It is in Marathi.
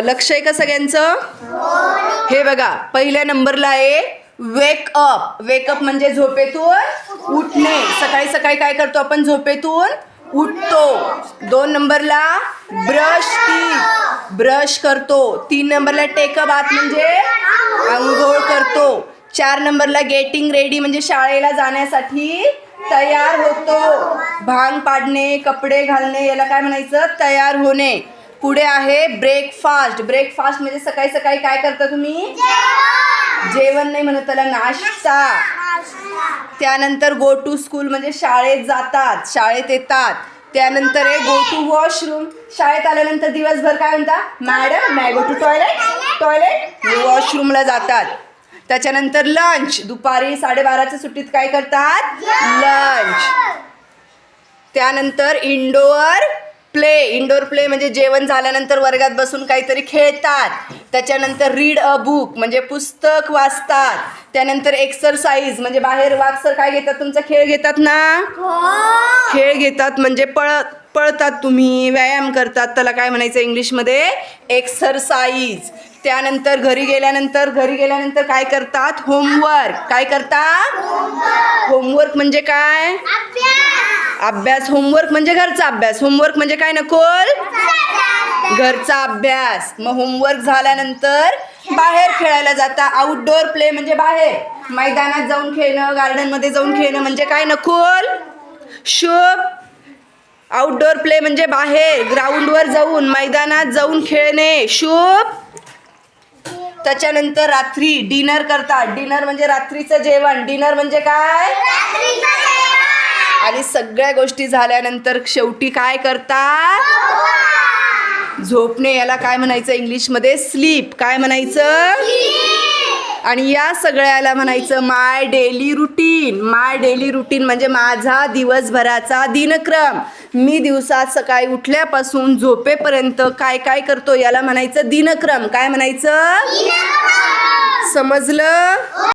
लक्ष आहे का सगळ्यांचं? हे बघा पहिल्या नंबरला आहे वेक अप वेकअप म्हणजे झोपेतून उठणे. सकाळी सकाळी काय करतो आपण? झोपेतून उठतो. दोन नंबरला ब्रश ती ब्रश करतो. तीन नंबरला टेकअप आत म्हणजे आंघोळ करतो. चार नंबरला गेटिंग रेडी म्हणजे शाळेला जाण्यासाठी तयार होतो. भांग पाडणे कपडे घालणे याला काय म्हणायचं? तयार होणे. पुढे आहे ब्रेकफास्ट ब्रेकफास्ट म्हणजे सकाळी सकाळी काय करता तुम्ही? जेवण. नाही म्हणत त्याला नाश्ता. त्यानंतर गो टू स्कूल म्हणजे शाळेत जातात शाळेत येतात. त्यानंतर आहे गो टू वॉशरूम शाळेत आल्यानंतर दिवसभर काय म्हणता? मॅडम मॅ गो टू टॉयलेट टॉयलेट वॉशरूमला जातात. त्याच्यानंतर लंच दुपारी साडेबाराच्या सुट्टीत काय करतात? लंच त्यानंतर इंडोअर प्ले इंडोर प्ले म्हणजे जेवण झाल्यानंतर वर्गात बसून काहीतरी खेळतात. त्याच्यानंतर रीड अ बुक म्हणजे पुस्तक वाचतात. त्यानंतर एक्सरसाइज म्हणजे बाहेर वागसर काय घेतात? तुमचा खेळ घेतात ना? खेळ घेतात म्हणजे पळ पळतात तुम्ही व्यायाम करतात. त्याला काय म्हणायचं इंग्लिशमध्ये? एक्सरसाइज त्यानंतर घरी गेल्यानंतर घरी गेल्यानंतर काय करतात? होमवर्क काय करतात होमवर्क म्हणजे काय? अभ्यास होमवर्क म्हणजे घरचा अभ्यास. होमवर्क म्हणजे काय नकोल घरचा अभ्यास. मग होमवर्क झाल्यानंतर बाहेर खेळायला जाता. आउटडोअर प्ले म्हणजे बाहेर. मैदानात जाऊन खेळणं गार्डनमध्ये जाऊन खेळणं म्हणजे काय नकोल शुभ. आउटडोअर प्ले म्हणजे बाहेर. ग्राउंडवर जाऊन मैदानात जाऊन खेळणे. शुभ. त्याच्यानंतर रात्री डिनर करतात डिनर म्हणजे रात्रीचं जेवण. डिनर म्हणजे काय? आणि सगळ्या गोष्टी झाल्यानंतर शेवटी काय करतात? झोपणे याला काय म्हणायचं इंग्लिशमध्ये? स्लीप. काय म्हणायचं? आणि या सगळ्याला म्हणायचं my daily routine. My daily routine म्हणजे माझा दिवसभराचा दिनक्रम. मी दिवसात सकाळी उठल्यापासून झोपेपर्यंत काय काय करतो याला म्हणायचं दिनक्रम. काय म्हणायचं? समजलं?